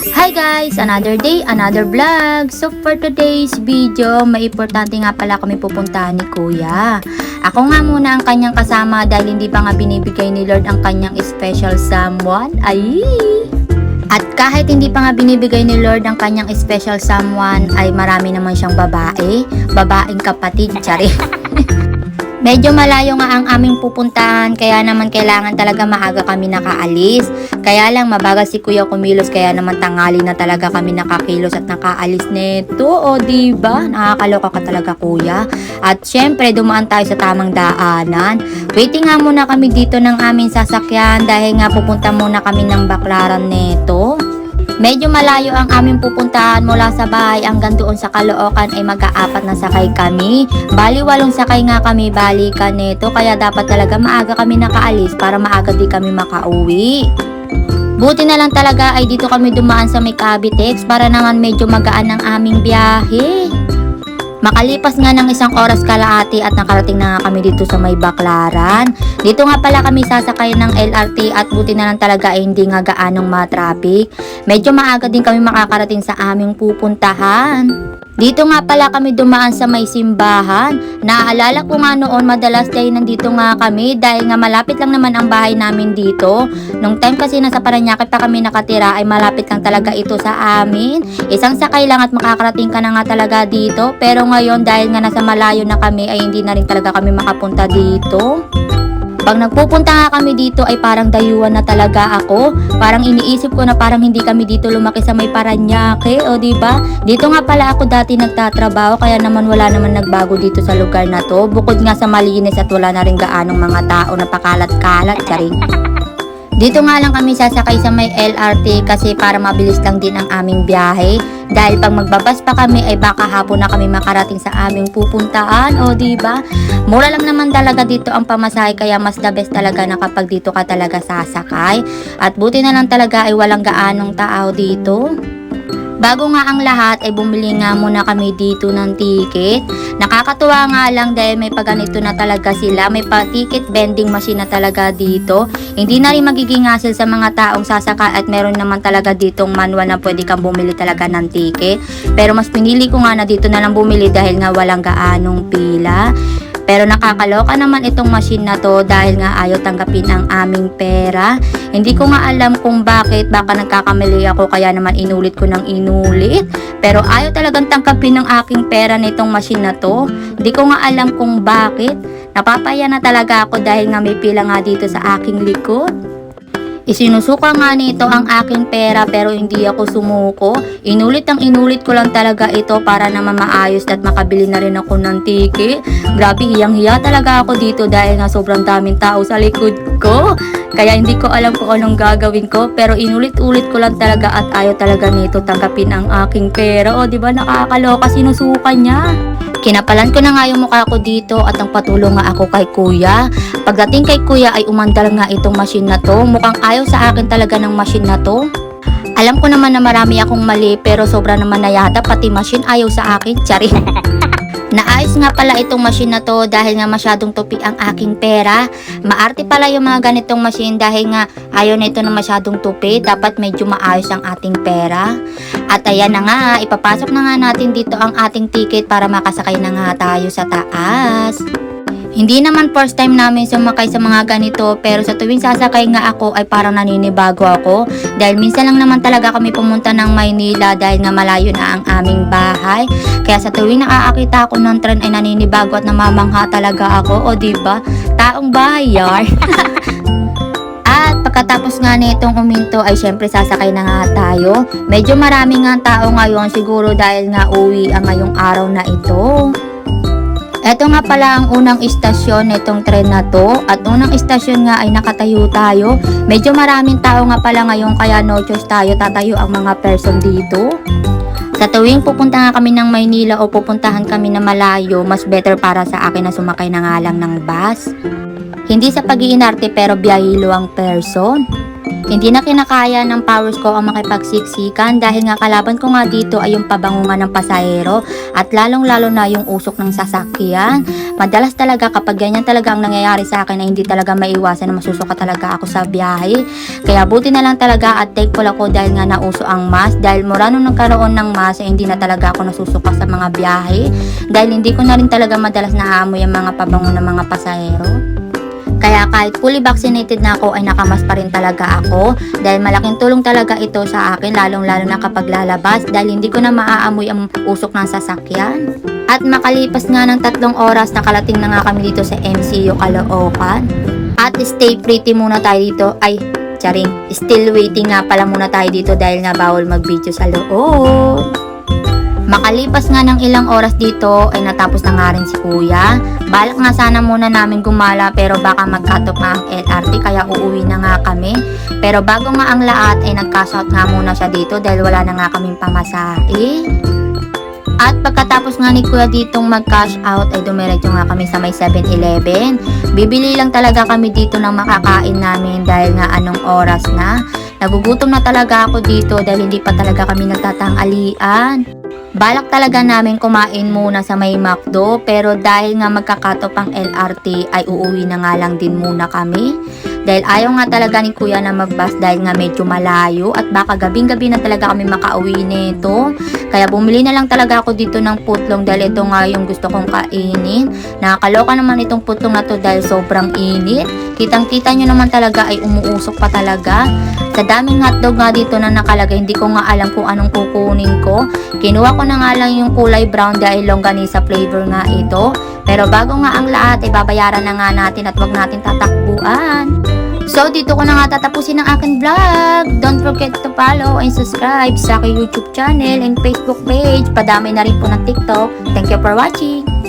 Hi guys! Another day, another vlog! So for today's video, may importante nga pala kami pupuntahan ni Kuya. Ako nga muna ang kanyang kasama dahil hindi pa nga binibigay ni Lord ang kanyang special someone. Ay! At kahit hindi pa nga binibigay ni Lord ang kanyang special someone, ay marami naman siyang babae. Babaeng kapatid, tsari. Medyo malayo nga ang aming pupuntahan, kaya naman kailangan talaga maaga kami nakaalis. Kaya lang mabagal si Kuya kumilos, kaya naman tangali na talaga kami nakakilos at nakaalis neto. O di ba? Nakakaloka ka talaga Kuya. At syempre, dumaan tayo sa tamang daanan. Waiting nga muna kami dito ng aming sasakyan dahil nga pupunta muna kami ng baklaran neto. Medyo malayo ang aming pupuntahan mula sa bahay hanggang doon sa Caloocan ay mag-aapat na sakay kami. Bali walong sakay nga kami balikan nito kaya dapat talaga maaga kami nakaalis para maaga di kami makauwi. Buti na lang talaga ay dito kami dumaan sa may Cavitex para naman medyo magaan ang aming biyahe. Makalipas nga ng isang oras kalaati at nakarating na nga kami dito sa may Baklaran. Dito nga pala kami sasakay ng LRT at buti na lang talaga ay hindi nga gaanong ma-traffic. Medyo maaga din kami makakarating sa aming pupuntahan. Dito nga pala kami dumaan sa may simbahan. Naaalala ko nga noon madalas dahil nandito nga kami dahil nga malapit lang naman ang bahay namin dito. Nung time kasi nasa Paranaque pa kami nakatira ay malapit lang talaga ito sa amin. Isang sakay lang at makakarating ka na nga talaga dito. Pero ngayon dahil nga nasa malayo na kami ay hindi na rin talaga kami makapunta dito. Pag nagpupunta nga kami dito ay parang dayuhan na talaga ako. Parang iniisip ko na parang hindi kami dito lumaki sa may Paranaque, o di ba? Dito nga pala ako dati nagtatrabaho kaya naman wala naman nagbago dito sa lugar na to. Bukod nga sa malinis at wala na rin gaanong mga tao na pakalat-kalat, charing. Dito nga lang kami sasakay sa may LRT kasi para mabilis lang din ang aming biyahe. Dahil pag magbabas pa kami ay baka hapon na kami makarating sa aming pupuntaan. O di ba? Mura lang naman talaga dito ang pamasahe kaya mas the best talaga na kapag dito ka talaga sasakay. At buti na lang talaga ay walang gaanong tao dito. Bago nga ang lahat ay bumili nga muna kami dito ng ticket. Nakakatuwa nga lang dahil may paganito na talaga sila. May pa-ticket vending machine na talaga dito. Hindi na rin magiging hassle sa mga taong sasaka at meron naman talaga ditong manual na pwede kang bumili talaga ng ticket. Pero mas pinili ko nga na dito na lang bumili dahil nga walang gaanong pila. Pero nakakaloka naman itong machine na to dahil nga ayaw tanggapin ang aming pera. Hindi ko nga alam kung bakit, baka nagkakamali ako kaya naman inulit ko ng inulit. Pero ayaw talagang tanggapin ng aking pera nitong machine na to. Hindi ko nga alam kung bakit. Napapaya na talaga ako dahil nga may pila nga dito sa aking likod. Isinusuka nga nito ang aking pera pero hindi ako sumuko. Inulit ang inulit ko lang talaga ito para naman maayos at makabili na rin ako ng ticket. Grabe, hiyang-hiya talaga ako dito dahil nga sobrang daming tao sa likod ko. Kaya hindi ko alam kung anong gagawin ko pero inulit-ulit ko lang talaga at ayaw talaga nito tanggapin ang aking pera. O, di ba nakakaloka sinusuka niya? Kinapalan ko na nga yung mukha ko dito at ang patulong nga ako kay kuya. Pagdating kay kuya ay umandal nga itong machine na to. Mukhang ayaw sa akin talaga ng machine na to. Alam ko naman na marami akong mali pero sobra naman na yata pati machine ayaw sa akin. Tsari. Naayos nga pala itong machine na to dahil nga masyadong tupi ang aking pera. Maarte pala yung mga ganitong machine dahil nga ayaw nito na masyadong tupi. Dapat medyo maayos ang ating pera. At ayan na nga, ipapasok na nga natin dito ang ating ticket para makasakay na nga tayo sa taas. Hindi naman first time namin sumakay sa mga ganito pero sa tuwing sasakay nga ako ay parang naninibago ako dahil minsan lang naman talaga kami pumunta ng Maynila dahil nga malayo na ang aming bahay. Kaya sa tuwing nakakakita ako ng tren ay naninibago at namamangha talaga ako o di ba? Taong bahay yar. At pagkatapos nga nitong uminto ay syempre sasakay na nga tayo. Medyo marami nga tao ngayon siguro dahil nga uwi ang ngayong araw na ito. Ito nga pala ang unang istasyon nitong tren na to at unang istasyon nga ay nakatayo tayo. Medyo maraming tao nga pala ngayon kaya no choice tayo tatayo ang mga person dito. Sa tuwing pupunta nga kami ng Maynila o pupuntahan kami na malayo, mas better para sa akin na sumakay na nga lang ng bus. Hindi sa pag-iinarte pero biyahilo ang person. Hindi na kinakaya ng powers ko ang makipagsiksikan dahil nga kalaban ko nga dito ay yung pabangungan ng pasahero at lalong lalo na yung usok ng sasakyan. Madalas talaga kapag ganyan talaga ang nangyayari sa akin ay hindi talaga maiwasan na masusuka talaga ako sa biyahe. Kaya buti na lang talaga at thankful ako dahil nga nauso ang mask dahil mura nung nagkaroon ng mask ay hindi na talaga ako nasusuka sa mga biyahe dahil hindi ko na rin talaga madalas naamoy ang mga pabango ng mga pasahero. Kaya kahit fully vaccinated na ako ay nakamas pa rin talaga ako dahil malaking tulong talaga ito sa akin lalong lalo na kapag lalabas dahil hindi ko na maaamoy ang usok ng sasakyan. At makalipas nga ng tatlong oras nakalating na nga kami dito sa MCU Caloocan. At stay pretty muna tayo dito ay charing still waiting nga pala muna tayo dito dahil nga bawal mag video sa loob. Makalipas nga ng ilang oras dito ay natapos na nga rin si kuya. Balak nga sana muna namin gumala pero baka magkatop nga ang LRT kaya uuwi na nga kami. Pero bago nga ang lahat ay nagkashout nga muna siya dito dahil wala na nga kaming pamasahe. At pagkatapos nga ni kuya ditong mag-cash out ay dumiretso nga kami sa may 7-Eleven. Bibili lang talaga kami dito ng makakain namin dahil nga anong oras na. Nagugutom na talaga ako dito dahil hindi pa talaga kami nagtatangalian. Balak talaga namin kumain muna sa may McDo pero dahil nga magkakatop ang LRT ay uuwi na nga lang din muna kami. Dahil ayaw nga talaga ni kuya na magbus dahil nga medyo malayo at baka gabing-gabi na talaga kami makauwi nito. Kaya bumili na lang talaga ako dito ng putlong dahil ito nga yung gusto kong kainin. Nakakaloka naman itong putlong na to dahil sobrang init. Kitang-kita nyo naman talaga ay umuusok pa talaga. Sa daming hotdog nga dito na nakalagay, hindi ko nga alam kung anong kukunin ko. Kinuha ko na nga lang yung kulay brown dahil longganisa flavor nga ito. Pero bago nga ang lahat, ay babayaran na nga natin at wag natin tatakbuan. So, dito ko na nga tatapusin ang aking vlog. Don't forget to follow and subscribe sa aking YouTube channel and Facebook page. Padami na rin po ng TikTok. Thank you for watching.